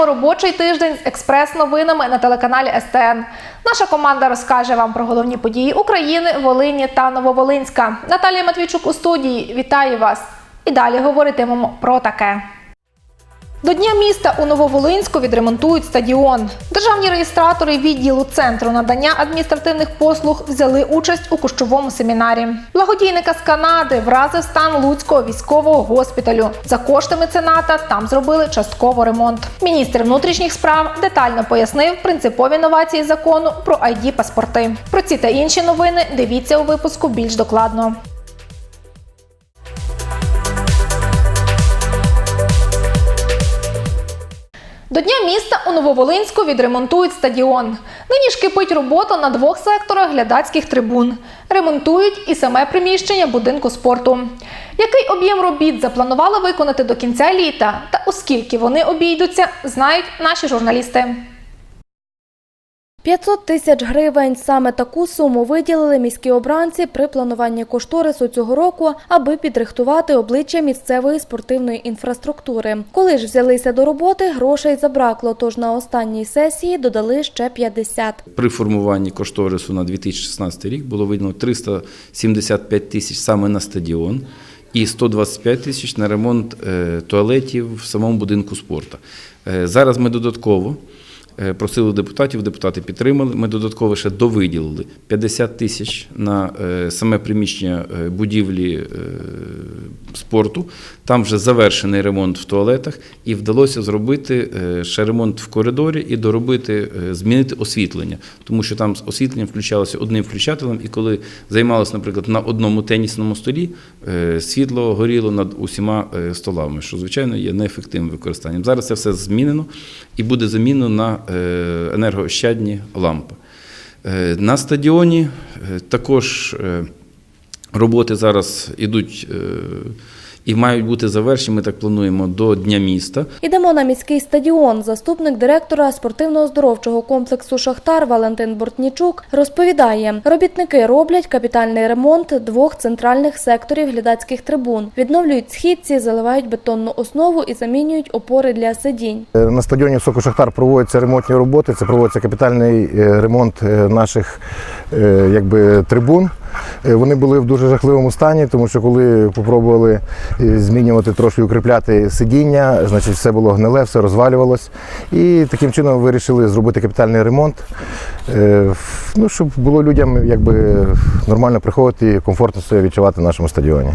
Розпочинаємо робочий тиждень з експрес-новинами на телеканалі СТН. Наша команда розкаже вам про головні події України, Волині та Нововолинська. Наталія Матвійчук у студії. Вітаю вас! І далі говоритимемо про таке. До Дня міста у Нововолинську відремонтують стадіон. Державні реєстратори відділу центру надання адміністративних послуг взяли участь у кущовому семінарі. Благодійника з Канади вразив стан Луцького військового госпіталю. За кошти мецената там зробили частково ремонт. Міністр внутрішніх справ детально пояснив принципові новації закону про id паспорти. Про ці та інші новини дивіться у випуску більш докладно. До Дня міста у Нововолинську відремонтують стадіон. Нині ж кипить робота на двох секторах глядацьких трибун. Ремонтують і саме приміщення будинку спорту. Який об'єм робіт запланували виконати до кінця літа та оскільки вони обійдуться, знають наші журналісти. 500 тисяч гривень. Саме таку суму виділили міські обранці при плануванні кошторису цього року, аби підрихтувати обличчя місцевої спортивної інфраструктури. Коли ж взялися до роботи, грошей забракло, тож на останній сесії додали ще 50. При формуванні кошторису на 2016 рік було виділено 375 тисяч саме на стадіон і 125 тисяч на ремонт е, туалетів в самому будинку спорту. Е, Зараз ми додатково просили депутатів, депутати підтримали. Ми додатково ще довиділили 50 тисяч на е, саме приміщення е, будівлі е, спорту. Там вже завершений ремонт в туалетах, і вдалося зробити е, ще ремонт в коридорі і доробити, е, змінити освітлення, тому що там освітлення включалося одним включателем, і коли займалося, наприклад, на одному тенісному столі, е, світло горіло над усіма е, столами, що звичайно є неефективним використанням. Зараз це все змінено і буде замінено на е, енергоощадні лампи. Е, На стадіоні е, також е, роботи зараз ідуть е, і мають бути завершені, ми так плануємо, до Дня міста. Ідемо на міський стадіон. Заступник директора спортивно-оздоровчого комплексу Шахтар Валентин Бортнічук розповідає, робітники роблять капітальний ремонт двох центральних секторів глядацьких трибун, відновлюють східці, заливають бетонну основу і замінюють опори для сидінь. Е, На стадіоні «Соко Шахтар проводяться ремонтні роботи. Це проводиться капітальний е, ремонт е, наших якби, трибун. Е, Вони були в дуже жахливому стані, тому що коли спробували змінювати трошки укріпляти сидіння, значить все було гниле, все розвалювалось. І таким чином вирішили зробити капітальний ремонт, е, ну, щоб було людям якби, нормально приходити і комфортно себе відчувати в нашому стадіоні.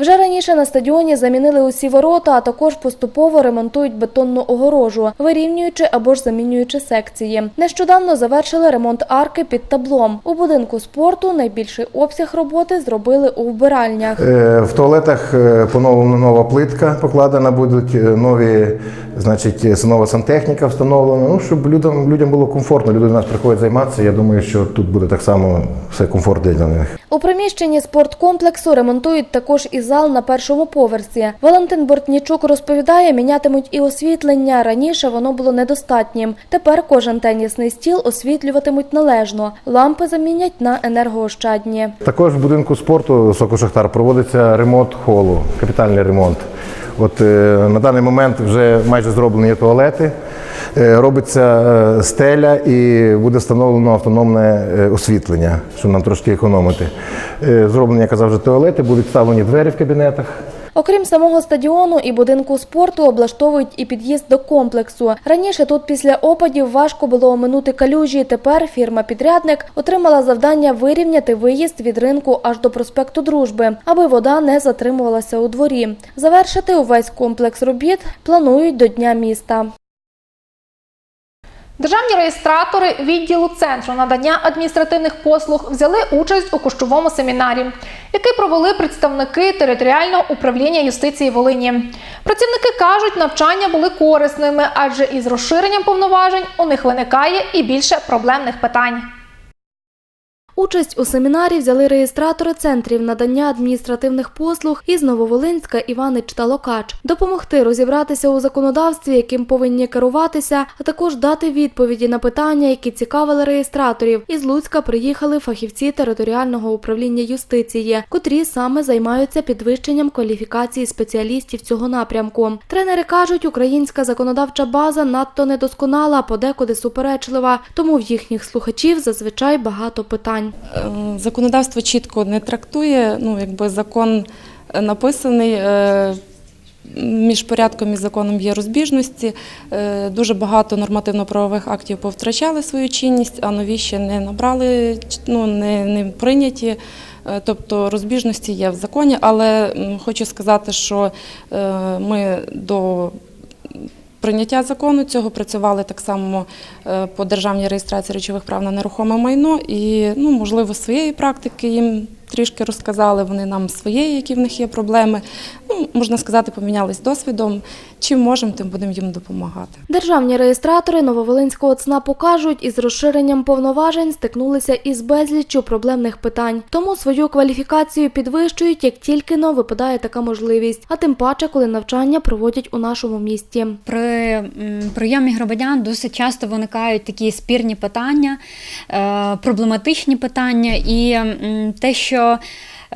Вже раніше на стадіоні замінили усі ворота, а також поступово ремонтують бетонну огорожу, вирівнюючи або ж замінюючи секції. Нещодавно завершили ремонт арки під таблом. У будинку спорту найбільший обсяг роботи зробили у вбиральнях. Е, В туалетах е, поновлена нова плитка покладена, будуть е, нові, значить, нова сантехніка встановлена. Ну, щоб людям, людям було комфортно. Люди до нас приходять займатися. Я думаю, що тут буде так само все комфортно для них. У приміщенні спорткомплексу ремонтують також і зал на першому поверсі. Валентин Бортнічук розповідає, мінятимуть і освітлення. Раніше воно було недостатнім. Тепер кожен тенісний стіл освітлюватимуть належно. Лампи замінять на енергоощадні. Також в будинку спорту Шахтар проводиться ремонт холу, капітальний ремонт. От е, на даний момент вже майже зроблені туалети, робиться е, стеля і буде встановлено автономне е, освітлення, щоб нам трошки економити. Е, зроблені, я казав, вже туалети, будуть вставлені двері в кабінетах. Окрім самого стадіону і будинку спорту, облаштовують і під'їзд до комплексу. Раніше тут після опадів важко було оминути калюжі. Тепер фірма-підрядник отримала завдання вирівняти виїзд від ринку аж до проспекту Дружби, аби вода не затримувалася у дворі. Завершити увесь комплекс робіт планують до Дня міста. Державні реєстратори відділу центру надання адміністративних послуг взяли участь у кущовому семінарі, який провели представники територіального управління юстиції Волині. Працівники кажуть, навчання були корисними, адже із розширенням повноважень у них виникає і більше проблемних питань. Участь у семінарі взяли реєстратори центрів надання адміністративних послуг із Нововолинська Іванич та Локач. Допомогти розібратися у законодавстві, яким повинні керуватися, а також дати відповіді на питання, які цікавили реєстраторів. Із Луцька приїхали фахівці територіального управління юстиції, котрі саме займаються підвищенням кваліфікації спеціалістів цього напрямку. Тренери кажуть, українська законодавча база надто недосконала, подекуди суперечлива, тому в їхніх слухачів зазвичай багато питань. Е, Законодавство чітко не трактує. Ну, якби закон е, написаний. е, Між порядком і законом є розбіжності. Дуже багато нормативно-правових актів повтрачали свою чинність, а нові ще не набрали, ну, не, не прийняті. Тобто розбіжності є в законі, але хочу сказати, що ми до прийняття закону. Цього працювали так само е, по державній реєстрації речових прав на нерухоме майно. І, ну, можливо, своєї практики їм трішки розказали, вони нам своєї, які в них є проблеми. Ну, можна сказати, помінялись досвідом. Чим можемо, тим будемо їм допомагати. Державні реєстратори Нововолинського ЦНАПу кажуть, із розширенням повноважень стикнулися із безліччю проблемних питань. Тому свою кваліфікацію підвищують, як тільки но випадає така можливість, а тим паче, коли навчання проводять у нашому місті. При прийомі громадян досить часто виникають такі спірні питання, е, проблематичні питання, і те, що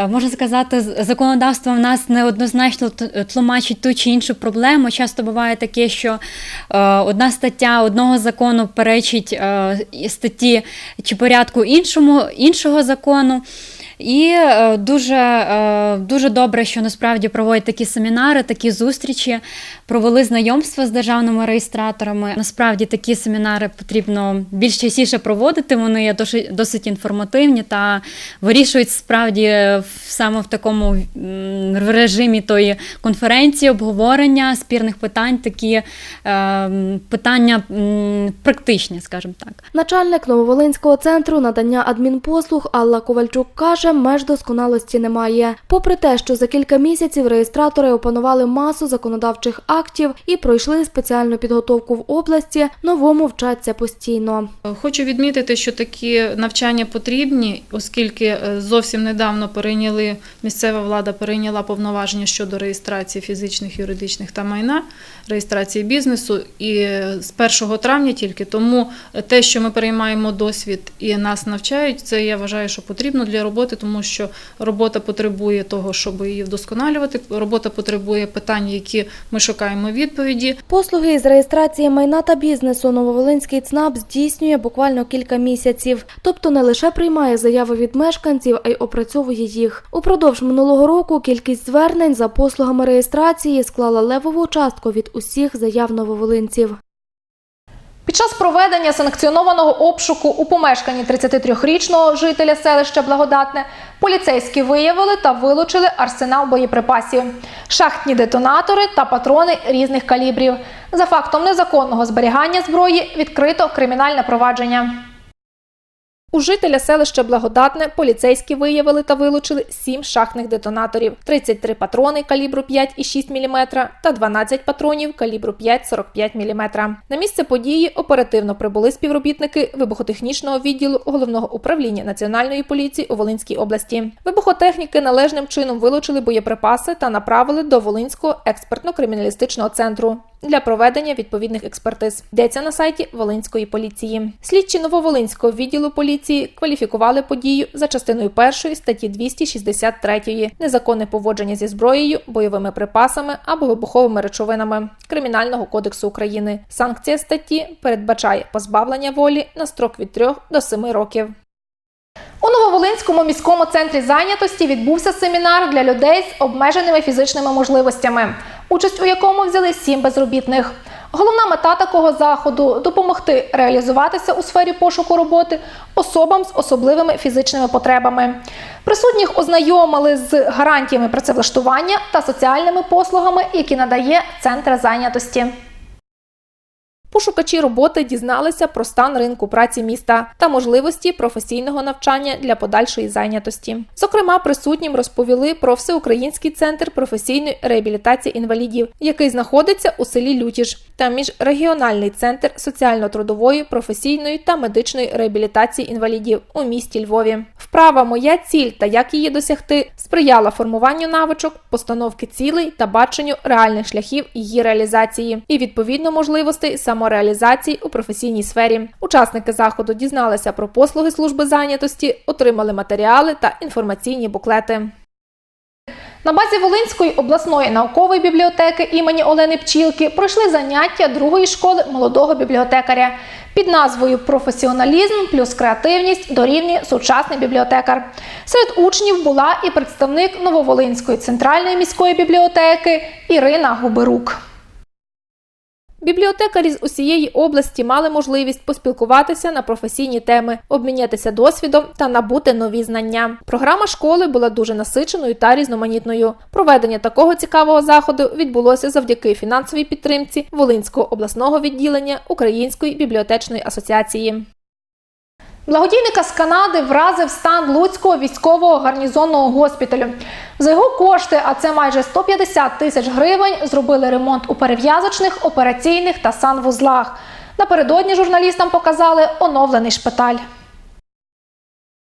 Можна сказати, законодавство в нас неоднозначно т- тлумачить ту чи іншу проблему. Часто буває таке, що е, одна стаття одного закону перечить е, статті чи порядку іншому, іншого закону. І е, дуже, е, дуже добре, що насправді проводять такі семінари, такі зустрічі, провели знайомства з державними реєстраторами. Насправді такі семінари потрібно більш частіше проводити. Вони є досить, інформативні та вирішують справді саме в такому режимі тої конференції, обговорення спірних питань, такі е, питання практичні, скажімо так. Начальник Нововолинського центру надання адмінпослуг Алла Ковальчук каже, меж досконалості немає. Попри те, що за кілька місяців реєстратори опанували масу законодавчих актів і пройшли спеціальну підготовку в області, новому вчаться постійно. Хочу відмітити, що такі навчання потрібні, оскільки е, зовсім недавно перейняли місцева влада перейняла повноваження щодо реєстрації фізичних, юридичних та майна, реєстрації бізнесу. І з 1 травня тільки тому те, що ми переймаємо досвід і нас навчають, це я вважаю, що потрібно для роботи, тому що робота потребує того, щоб її вдосконалювати. Робота потребує питань, які ми шукаємо відповіді. Послуги із реєстрації майна та бізнесу Нововолинський ЦНАП здійснює буквально кілька місяців. Тобто не лише приймає заяви від мешканців, а й опрацьовує їх. Упродовж минулого року кількість звернень за послугами реєстрації склала левову частку від усіх заяв нововолинців. Під час проведення санкціонованого обшуку у помешканні 33-річного жителя селища Благодатне поліцейські виявили та вилучили арсенал боєприпасів, шахтні детонатори та патрони різних калібрів. За фактом незаконного зберігання зброї відкрито кримінальне провадження. У жителя селища Благодатне поліцейські виявили та вилучили 7 шахтних детонаторів, 33 патрони калібру 5,6 мм та 12 патронів калібру 5,45 мм. На місце події оперативно прибули співробітники вибухотехнічного відділу головного управління національної поліції у Волинській області. Вибухотехніки належним чином вилучили боєприпаси та направили до Волинського експертно-криміналістичного центру для проведення відповідних експертиз. Йдеться на сайті Волинської поліції. Слідчі Нововолинського відділу поліції кваліфікували подію за частиною першої статті 263 незаконне поводження зі зброєю, бойовими припасами або вибуховими речовинами Кримінального кодексу України. Санкція статті передбачає позбавлення волі на строк від 3 до 7 років. У Нововолинському міському центрі зайнятості відбувся семінар для людей з обмеженими фізичними можливостями, участь у якому взяли сім безробітних. Головна мета такого заходу допомогти реалізуватися у сфері пошуку роботи особам з особливими фізичними потребами. Присутніх ознайомили з гарантіями працевлаштування та соціальними послугами, які надає центр зайнятості. Пошукачі роботи дізналися про стан ринку праці міста та можливості професійного навчання для подальшої зайнятості. Зокрема, присутнім розповіли про всеукраїнський центр професійної реабілітації інвалідів, який знаходиться у селі Лютіж, та міжрегіональний центр соціально-трудової, професійної та медичної реабілітації інвалідів у місті Львові. Вправа Моя ціль та як її досягти сприяла формуванню навичок, постановки цілей та баченню реальних шляхів її реалізації і відповідно можливостей самореалізації у професійній сфері. Учасники заходу дізналися про послуги служби зайнятості, отримали матеріали та інформаційні буклети. На базі Волинської обласної наукової бібліотеки імені Олени Пчілки пройшли заняття другої школи молодого бібліотекаря під назвою Професіоналізм плюс креативність дорівнює сучасний бібліотекар. Серед учнів була і представник Нововолинської центральної міської бібліотеки Ірина Губерук. Бібліотекарі з усієї області мали можливість поспілкуватися на професійні теми, обмінятися досвідом та набути нові знання. Програма школи була дуже насиченою та різноманітною. Проведення такого цікавого заходу відбулося завдяки фінансовій підтримці Волинського обласного відділення Української бібліотечної асоціації. Благодійника з Канади вразив стан Луцького військового гарнізонного госпіталю. За його кошти, а це майже 150 тисяч гривень, зробили ремонт у перев'язочних, операційних та санвузлах. Напередодні журналістам показали оновлений шпиталь.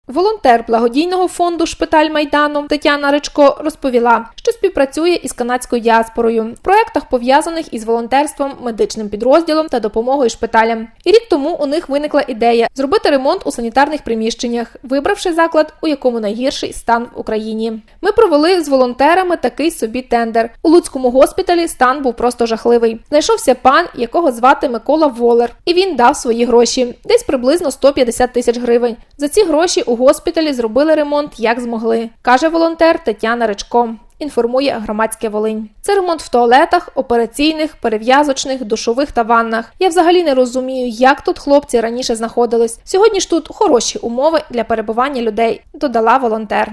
Волонтер благодійного фонду Шпиталь Майдану Тетяна Ричко розповіла, що співпрацює із канадською діаспорою в проєктах, пов'язаних із волонтерством, медичним підрозділом та допомогою шпиталям. І рік тому у них виникла ідея зробити ремонт у санітарних приміщеннях, вибравши заклад, у якому найгірший стан в Україні. Ми провели з волонтерами такий собі тендер. У Луцькому госпіталі стан був просто жахливий. Знайшовся пан, якого звати Микола Волер, і він дав свої гроші, десь приблизно 150 тисяч гривень. За ці гроші у госпіталі зробили ремонт як змогли, каже волонтер Тетяна Речко. Інформує громадське Волинь. Це ремонт в туалетах, операційних, перев'язочних, душових та ваннах. Я взагалі не розумію, як тут хлопці раніше знаходились. Сьогодні ж тут хороші умови для перебування людей, додала волонтер.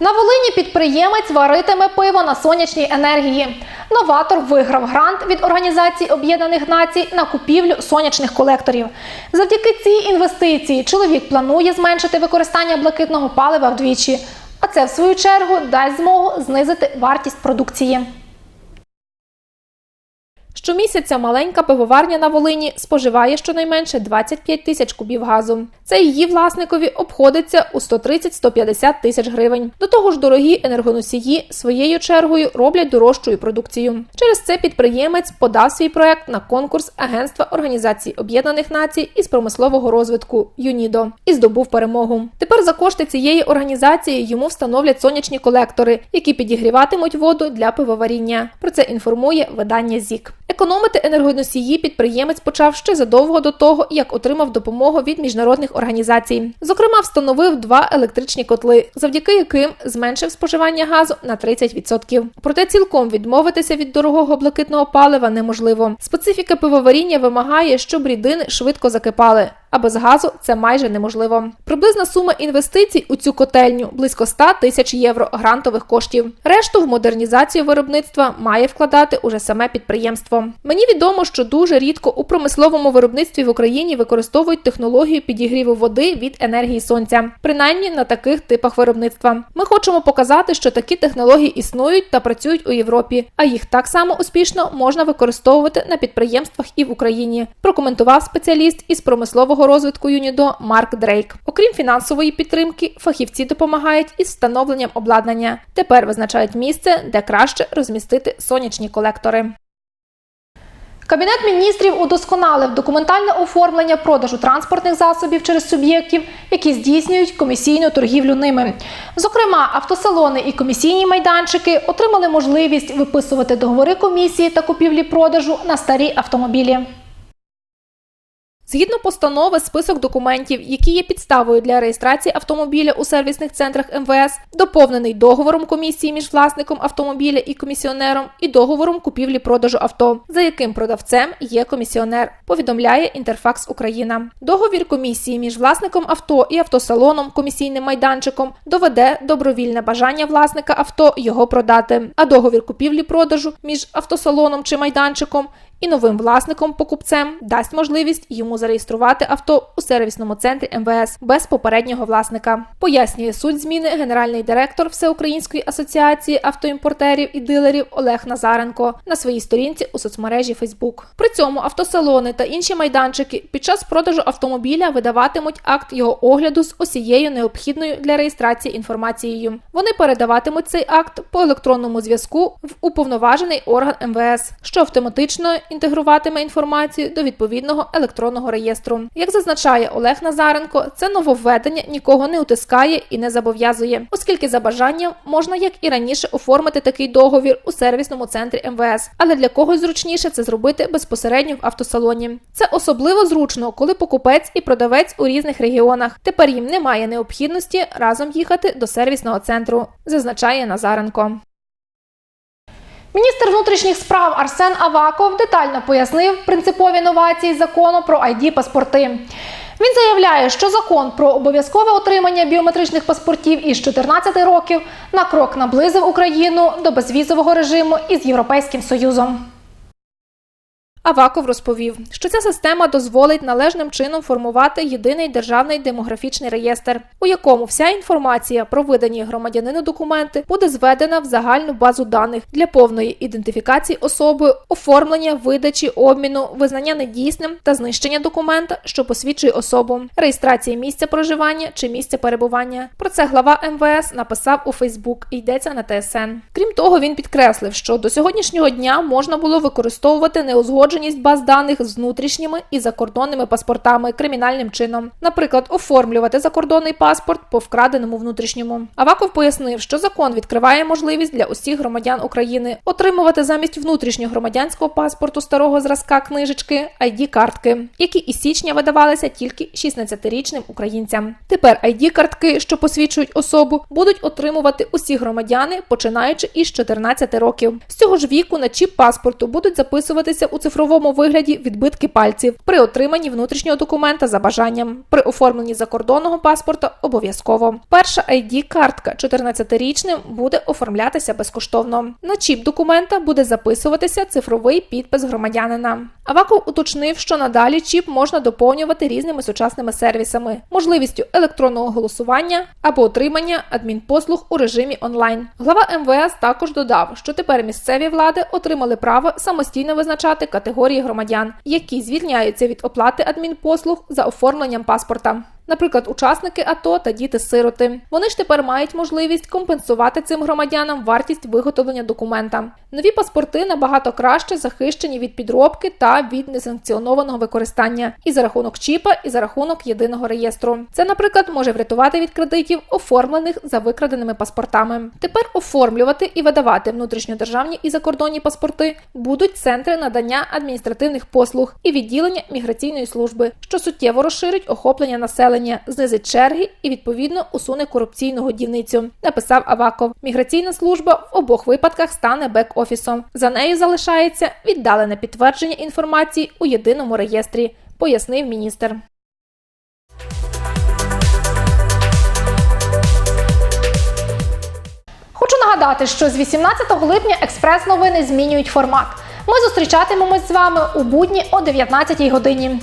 На Волині підприємець варитиме пиво на сонячній енергії. Новатор виграв грант від Організації Об'єднаних Націй на купівлю сонячних колекторів. Завдяки цій інвестиції чоловік планує зменшити використання блакитного палива вдвічі, а це в свою чергу дасть змогу знизити вартість продукції. Щомісяця маленька пивоварня на Волині споживає щонайменше 25 тисяч кубів газу. Це її власникові обходиться у 130-150 тисяч гривень. До того ж, дорогі енергоносії своєю чергою роблять дорожчою продукцію. Через це підприємець подав свій проект на конкурс Агентства Організації Об'єднаних Націй із промислового розвитку ЮНІДО і здобув перемогу. Тепер за кошти цієї організації йому встановлять сонячні колектори, які підігріватимуть воду для пивоваріння. Про це інформує видання ЗІК. Економити енергоносії підприємець почав ще задовго до того, як отримав допомогу від міжнародних організацій. Зокрема, встановив два електричні котли, завдяки яким зменшив споживання газу на 30%. Проте цілком відмовитися від дорогого блакитного палива неможливо. Специфіка пивоваріння вимагає, щоб рідини швидко закипали. А без газу це майже неможливо. Приблизна сума інвестицій у цю котельню близько 100 тисяч євро грантових коштів. Решту в модернізацію виробництва має вкладати уже саме підприємство. Мені відомо, що дуже рідко у промисловому виробництві в Україні використовують технологію підігріву води від енергії сонця, принаймні на таких типах виробництва. Ми хочемо показати, що такі технології існують та працюють у Європі, а їх так само успішно можна використовувати на підприємствах і в Україні. Прокоментував спеціаліст із промислового розвитку ЮНІДО Марк Дрейк. Окрім фінансової підтримки, фахівці допомагають із встановленням обладнання. Тепер визначають місце, де краще розмістити сонячні колектори. Кабінет міністрів удосконалив документальне оформлення продажу транспортних засобів через суб'єктів, які здійснюють комісійну торгівлю ними. Зокрема, автосалони і комісійні майданчики отримали можливість виписувати договори комісії та купівлі-продажу на старі автомобілі. Згідно постанови, список документів, які є підставою для реєстрації автомобіля у сервісних центрах МВС, доповнений договором комісії між власником автомобіля і комісіонером, і договором купівлі-продажу авто, за яким продавцем є комісіонер. Повідомляє Інтерфакс Україна. Договір комісії між власником авто і автосалоном, комісійним майданчиком доведе добровільне бажання власника авто його продати. А договір купівлі-продажу між автосалоном чи майданчиком і новим власником покупцем дасть можливість йому зареєструвати авто у сервісному центрі МВС без попереднього власника. Пояснює суть зміни генеральний директор Всеукраїнської асоціації автоімпортерів і дилерів Олег Назаренко на своїй сторінці у соцмережі Facebook. При цьому автосалони та інші майданчики під час продажу автомобіля видаватимуть акт його огляду з усією необхідною для реєстрації інформацією. Вони передаватимуть цей акт по електронному зв'язку в уповноважений орган МВС, що автоматично інтегруватиме інформацію до відповідного електронного реєстру. Як зазначає Олег Назаренко, це нововведення нікого не утискає і не зобов'язує, оскільки за бажанням можна, як і раніше, оформити такий договір у сервісному центрі МВС, але для когось зручніше це зробити безпосередньо в автосалоні. Це особливо зручно, коли покупець і продавець у різних регіонах. Тепер їм немає необхідності разом їхати до сервісного центру, зазначає Назаренко. Міністр внутрішніх справ Арсен Аваков детально пояснив принципові новації закону про id паспорти. Він заявляє, що закон про обов'язкове отримання біометричних паспортів із 14 років на крок наблизив Україну до безвізового режиму із Європейським Союзом. Аваков розповів, що ця система дозволить належним чином формувати єдиний державний демографічний реєстр, у якому вся інформація про видані громадянину документи буде зведена в загальну базу даних для повної ідентифікації особи, оформлення, видачі, обміну, визнання недійсним та знищення документа, що посвідчує особу, реєстрації місця проживання чи місця перебування. Про це глава МВС написав у Фейсбук і йдеться на ТСН. Крім того, він підкреслив, що до сьогоднішнього дня можна було використовувати неузгодженість баз даних з внутрішніми і закордонними паспортами кримінальним чином, наприклад, оформлювати закордонний паспорт по вкраденому внутрішньому. Аваков пояснив, що закон відкриває можливість для усіх громадян України отримувати замість внутрішнього громадянського паспорту старого зразка книжечки id картки які із січня видавалися тільки 16-річним українцям. Тепер id картки що посвідчують особу, будуть отримувати усі громадяни, починаючи із 14 років. З цього ж віку на чіп паспорту будуть записуватися у цифровому вигляді відбитки пальців при отриманні внутрішнього документа за бажанням, при оформленні закордонного паспорта обов'язково. Перша id картка 14-річним буде оформлятися безкоштовно. На чіп документа буде записуватися цифровий підпис громадянина. Аваков уточнив, що надалі чіп можна доповнювати різними сучасними сервісами, можливістю електронного голосування або отримання адмінпослуг у режимі онлайн. Глава МВС також додав, що тепер місцеві влади отримали право самостійно визначати категорії громадян, які звільняються від оплати адмінпослуг за оформленням паспорта. Наприклад, учасники АТО та діти-сироти. Вони ж тепер мають можливість компенсувати цим громадянам вартість виготовлення документа. Нові паспорти набагато краще захищені від підробки та від несанкціонованого використання і за рахунок чіпа, і за рахунок єдиного реєстру. Це, наприклад, може врятувати від кредитів, оформлених за викраденими паспортами. Тепер оформлювати і видавати внутрішньодержавні і закордонні паспорти будуть центри надання адміністративних послуг і відділення міграційної служби, що суттєво розширить охоплення населення, знизить черги і відповідно усуне корупційну годівницю. Написав Аваков. Міграційна служба в обох випадках стане бек-офісом. За нею залишається віддалене підтвердження інформації у єдиному реєстрі, пояснив міністр. Хочу нагадати, що з 18 липня експрес-новини змінюють формат. Ми зустрічатимемось з вами у будні о 19 годині.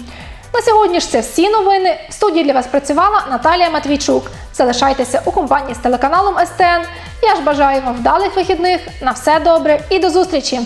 На сьогодні ж це всі новини. В студії для вас працювала Наталія Матвійчук. Залишайтеся у компанії з телеканалом СТН. Я ж бажаю вам вдалих вихідних. На все добре і до зустрічі!